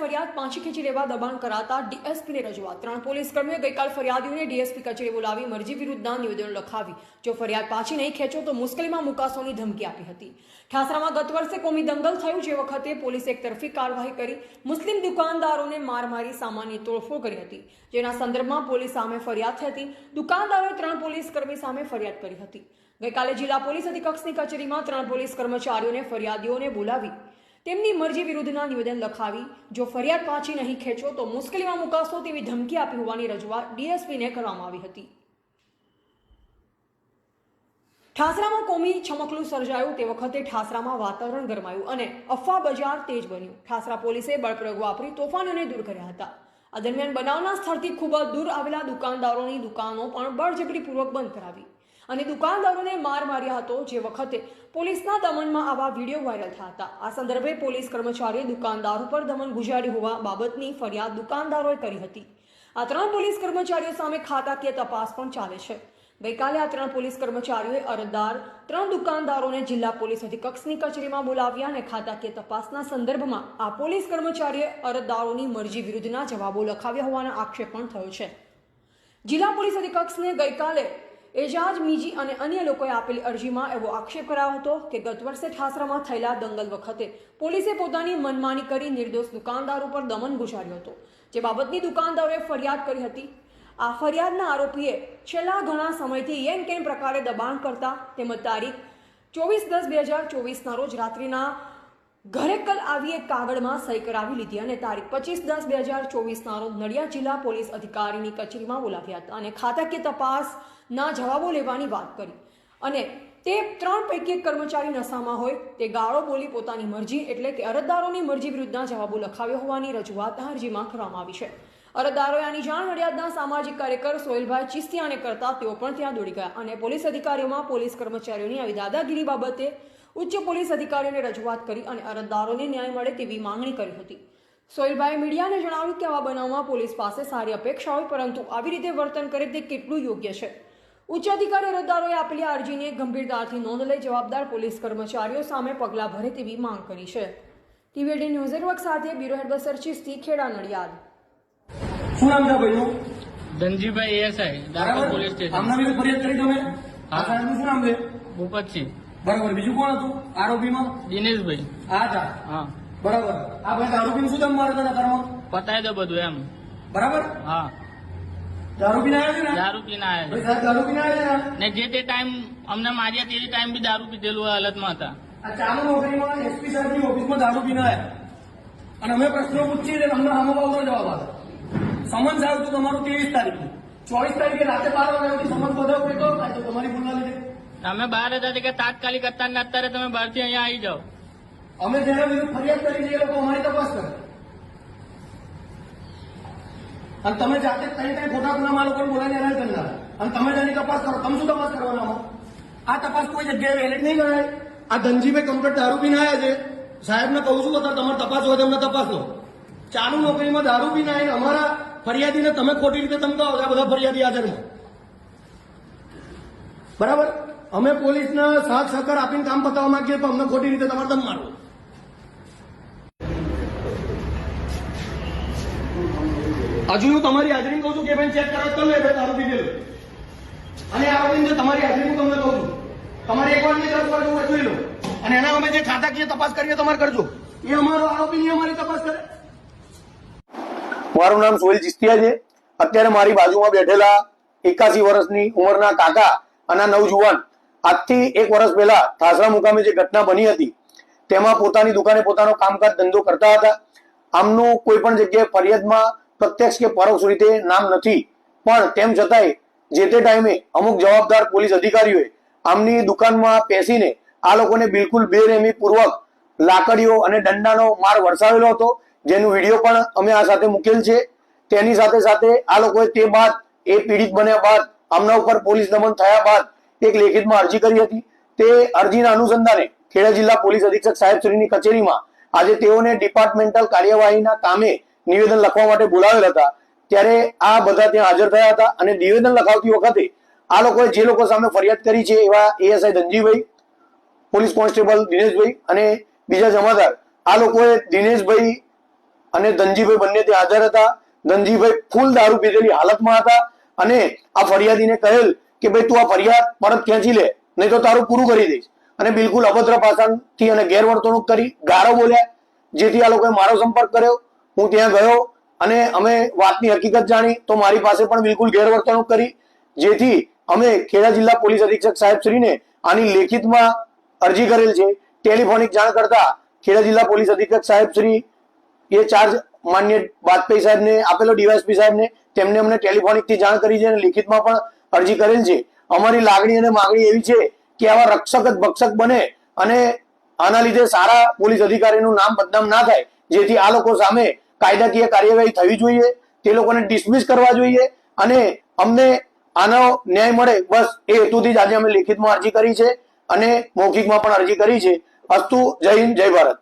ફરિયાદ પાંચી ખેંચી લેવા દબાણ કરાતા ડીએસપીને રજૂઆત. ત્રણ પોલીસ કર્મીઓ ગઈકાલ ફરિયાદીઓને ડીએસપી કચેરી બોલાવી મરજી વિરુદ્ધના નિવેદનો લખાવી. જો ફરિયાદ પાછી નહીં ખેંચો તો મુશ્કેલીમાં મુકાશોની ધમકી આપી હતી. ઠાસરામાં ગત વર્ષે કોમી દંગલ થયું જે વખતે પોલીસે એકતરફી કાર્યવાહી કરી મુસ્લિમ દુકાનદારોને માર મારી સામાન્ય તોડફોડ કરી હતી. જેના સંદર્ભમાં પોલીસ સામે ફરિયાદ હતી દુકાનદારોએ ત્રણ પોલીસ કર્મી સામે ફરિયાદ કરી હતી. ગઈકાલે જિલ્લા પોલીસ અધિકક્ષની કચેરીમાં ત્રણ પોલીસ કર્મચારીઓને ફરિયાદીઓને બોલાવી તેમની મરજી વિરુદ્ધના નિવેદન લખાવી. જો ફરિયાદ પાછી નહીં ખેંચો તો મુશ્કેલીમાં મુકાશો તેવી ધમકી આપી હોવાની રજૂઆત ડીએસપીને કરવામાં આવી હતી. ઠાસરામાં કોમી છમકલું સર્જાયું તે વખતે ઠાસરામાં વાતાવરણ ગરમાયું અને અફવા બજાર તેજ બન્યું. ઠાસરા પોલીસે બળપ્રયોગ વાપરી તોફાનોને દૂર કર્યા હતા. આ દરમિયાન બનાવના સ્થળથી ખૂબ જ દૂર આવેલા દુકાનદારોની દુકાનો પણ બળજબરીપૂર્વક બંધ કરાવી. અને દુકાનદારોને માર માર્યા હતો જે વખતે પોલીસના દમનમાં આવા વીડિયો વાયરલ થયા હતા. આ સંદર્ભે પોલીસ કર્મચારીએ દુકાનદારો પર દમન ગુજાર્યું હોવા બાબતની ફરિયાદ દુકાનદારોએ કરી હતી. આ ત્રણ પોલીસ કર્મચારીઓ સામે ખાતાકીય તપાસ પણ ચાલે છે. ગઈકાલે આ ત્રણ પોલીસ કર્મચારીઓએ અરજદાર ત્રણ દુકાનદારોને જિલ્લા પોલીસ અધિકક્ષની કચેરીમાં બોલાવ્યા અને ખાતાકીય તપાસના સંદર્ભમાં આ પોલીસ કર્મચારીએ અરજદારોની મરજી વિરુદ્ધના જવાબો લખાવ્યા હોવાનો આક્ષેપ પણ થયો છે. જિલ્લા પોલીસ અધિકક્ષને ગઈકાલે એજાજ, મીજી અને અન્ય લોકોએ આપેલી અરજીમાં એવો આક્ષેપ કરાયો હતો કે ગત વર્ષે ઠાસરામાં થયેલા દંગલ વખતે પોલીસે પોતાની મનમાની કરી નિર્દોષ દુકાનદારો પર દમન ગુજાર્યો હતો. જે બાબતની દુકાનદારોએ ફરિયાદ કરી હતી. આ ફરિયાદના આરોપીએ છેલ્લા ઘણા સમયથી યેન કેન પ્રકારે દબાણ કરતા તેમજ તારીખ ચોવીસ દસ બે હજાર ચોવીસના રોજ રાત્રિના ઘરેકલ આવી એક કાગળમાં સહી કરાવી લીધી અને તારીખ પચીસ દસ બે હજાર ચોવીસના રોજ નડિયાદ જિલ્લા પોલીસ અધિકારીની કચેરીમાં બોલાવ્યા હતા અને ખાતાકીય તપાસના જવાબો લેવાની વાત કરી. અને તે ત્રણ પૈકી એક કર્મચારી નશામાં હોય, તે ગાળો બોલી પોતાની મરજી એટલે કે અરજદારોની મરજી વિરુદ્ધના જવાબો લખાવ્યા હોવાની રજૂઆત અરજીમાં કરવામાં આવી છે. અરજદારોએ આની જાણ નડિયાદના સામાજિક કાર્યકર સોહેલભાઈ ચિસ્તિયાને કરતા તેઓ પણ ત્યાં દોડી ગયા અને પોલીસ અધિકારીઓમાં પોલીસ કર્મચારીઓની આવી દાદાગીરી બાબતે ઉચ્ચ પોલીસ અધિકારીઓને રજૂઆત કરી અને અરજદારોને ન્યાય મળે તેવી માંગણી કરી હતી. સોહેલભાઈએ મીડિયાને જણાવ્યું કે આવા બનાવમાં પોલીસ પાસે સારી અપેક્ષા હોય પરંતુ આવી રીતે વર્તન કરે તે કેટલું યોગ્ય છે. ઉચ્ચ અધિકારી અરજદારોએ આપેલી અરજીને ગંભીરતાથી નોંધ લઈ જવાબદાર પોલીસ કર્મચારીઓ સામે પગલાં ભરે તેવી માંગ કરી છે. ટીવીડી ન્યૂઝ નેટવર્ક સાથે બ્યુરો હેડ ચિસ્તી, ખેડા નડિયાદ. શું નામ છે ભાઈનું? Dhanjibhai ASI Dahod police station. આમના વિરુદ્ધ ફરિયાદ કરી તમે? આ. સાહેબનું શું નામ છે? ભૂપતસિંહ. બરાબર. બીજું કોણ હતું? આરોપીમાં? દિનેશભાઈ. હા હતા હા. બરાબર. આ ભાઈ દારૂ પીને શું કામ મારે તને કરવા પતાવી દો બધું એમ. બરાબર? હા. દારૂ પીને આવ્યા છે ને? દારૂ પીને આવ્યા છે સાહેબ દારૂ પીને આવ્યા છે ને? જે તે ટાઈમ અમને માર્યા તે ટાઈમ બી દારૂ પીધેલું હાલતમાં હતા. આ ચાલુ નોકરીમાં એસપી સાહેબની ઓફિસમાં દારૂ પીને આવ્યા અને અમે પ્રશ્નો પૂછીએ અમને આમાં બાબતનો જવાબ આવે સમન્સ આવ્યું હતું તમારું ત્રેવીસ તારીખે. ચોવીસ તારીખે રાતે બાર વાગ્યા સુધી સમન્સ વધારો કોઈ કરો થાય તો તમારી ભૂલના લીધે. અમે બહાર હતા કે તાત્કાલિક અત્યારે ને અત્યારે તમે બહારથી અહીંયા આવી જાઓ? અમે જેના વિરુદ્ધ ફરિયાદ કરી છે એ લોકો અમારી તપાસ કરે. અને તમે જાતે કઈ કઈ ખોટા ગુનામાં લોકોને બોલાવીને હેરાન કરી અને તમે જેની તપાસ કરો. તમે શું તપાસ કરવાના? આ તપાસ કોઈ જગ્યાએ વેલિડ નહીં કરાય આ ધનજીભાઈ કમ્પ્લેટ દારૂ પીને આવ્યા છે. સાહેબને કહું છું અત્યારે તમારે તપાસ હોય તમને એમને તપાસ લો. ચાલુ નોકરીમાં દારૂ પીને આવીને અમારા ફરિયાદીને તમે ખોટી રીતે ધમકાવો છો બધા ફરિયાદી હાજરમાં બરાબર? અમે પોલીસને સાથ સહકાર આપીને કામ પતાવવા માંગીએ પણ અમને ખોટી રીતે તમારે દમ મારવું. હજુ હું તમારી હાજરી કહું છું કે ભાઈ ચેક કરો, તમે ભાઈ દારૂ પીધેલું અને આ તમારી હાજરી હું તમને કહું છું. તમારે એક વાર દસ જોઈ લો અને એના અમે જે ખાતાકીય તપાસ કરીએ, તમારે કરજો. એ અમારો આરોપી ની અમારી તપાસ કરે. મારું નામ સોહેલ ચિસ્તિયા છે. અત્યારે મારી બાજુમાં બેઠેલા એકાસી વર્ષની ઉંમરના કાકા અને નવજુવાન આજથી એક વર્ષ પહેલા થાસરા મુકામે જે ઘટના બની હતી, તેમાં પોતાની દુકાને પોતાનો કામકાજ ધંધો કરતા હતા. આમનું કોઈ પણ જગ્યાએ ફરિયાદમાં પ્રત્યક્ષ કે પરોક્ષ રીતે નામ નથી. પણ તેમ છતાંય જે તે ટાઈમે અમુક જવાબદાર પોલીસ અધિકારીઓએ આમની દુકાનમાં પેસીને આ લોકોને બિલકુલ બેરહેમી પૂર્વક લાકડીઓ અને દંડાનો માર વરસાવેલો હતો. જેનું વીડિયો પણ અમે આ સાથે મૂકેલ છે. તેની સાથે સાથે આ લોકોએ તે બાદ, એ પીડિત બન્યા બાદ, આમના ઉપર પોલીસ દમન થયા બાદ એક લેખિતમાં અરજી કરી હતી. તે અરજીના અનુસંધાને ખેડા જિલ્લા પોલીસ અધિક્ષક સાહેબશ્રીની કચેરીમાં આજે તેઓને ડિપાર્ટમેન્ટલ કાર્યવાહીના કામે નિવેદન લખવા માટે બોલાવેલ હતા. ત્યારે આ બધા ત્યાં હાજર થયા હતા અને નિવેદન લખાવતી વખતે આ લોકોએ જે લોકો સામે ફરિયાદ કરી છે એવા ASI Dhanjibhai, police constable Dineshbhai અને બીજા જમાદાર, આ લોકોએ દિનેશભાઈ અને ધનજીભાઈ બંને ત્યાં હાજર હતા. ધનજીભાઈ ફૂલ દારૂ પીધેલી હાલતમાં હતા અને આ ફરિયાદીને કહેલ કે ભાઈ તું આ ફરિયાદ પરત ખેંચી લે, નહીં તો તારું પૂરું કરી દઈશ. અને બિલકુલ અભદ્ર ભાષાથી અને ગેરવર્તણૂક કરી ગારો બોલ્યા. જેથી આ લોકોએ મારો સંપર્ક કર્યો. હું ત્યાં ગયો અને અમે વાતની હકીકત જાણી તો મારી પાસે પણ બિલકુલ ગેરવર્તણૂક કરી. જેથી અમે ખેડા જિલ્લા પોલીસ અધિક્ષક સાહેબ શ્રીને આની લેખિતમાં અરજી કરેલ છે. ટેલિફોનિક જાણ કરતા ખેડા જિલ્લા પોલીસ અધિક્ષક સાહેબ શ્રી એ ચાર્જ માન્ય વાજપેયી સાહેબને આપેલો ડીવાયસપી સાહેબને, તેમને અમને ટેલિફોનિકથી જાણ કરી છે અને લિખિતમાં પણ અરજી કરેલ છે. અમારી લાગણી અને માગણી એવી છે કે આવા રક્ષક ભક્ષક બને અને આના લીધે સારા પોલીસ અધિકારીનું નામ બદનામ ના થાય, જેથી આ લોકો સામે કાયદાકીય કાર્યવાહી થવી જોઈએ, તે લોકોને ડિસમિસ કરવા જોઈએ અને અમને આનો ન્યાય મળે. બસ એ હેતુથી જ આજે અમે લેખિતમાં અરજી કરી છે અને મૌખિકમાં પણ અરજી કરી છે. અસ્તુ, જય હિન્દ, જય ભારત.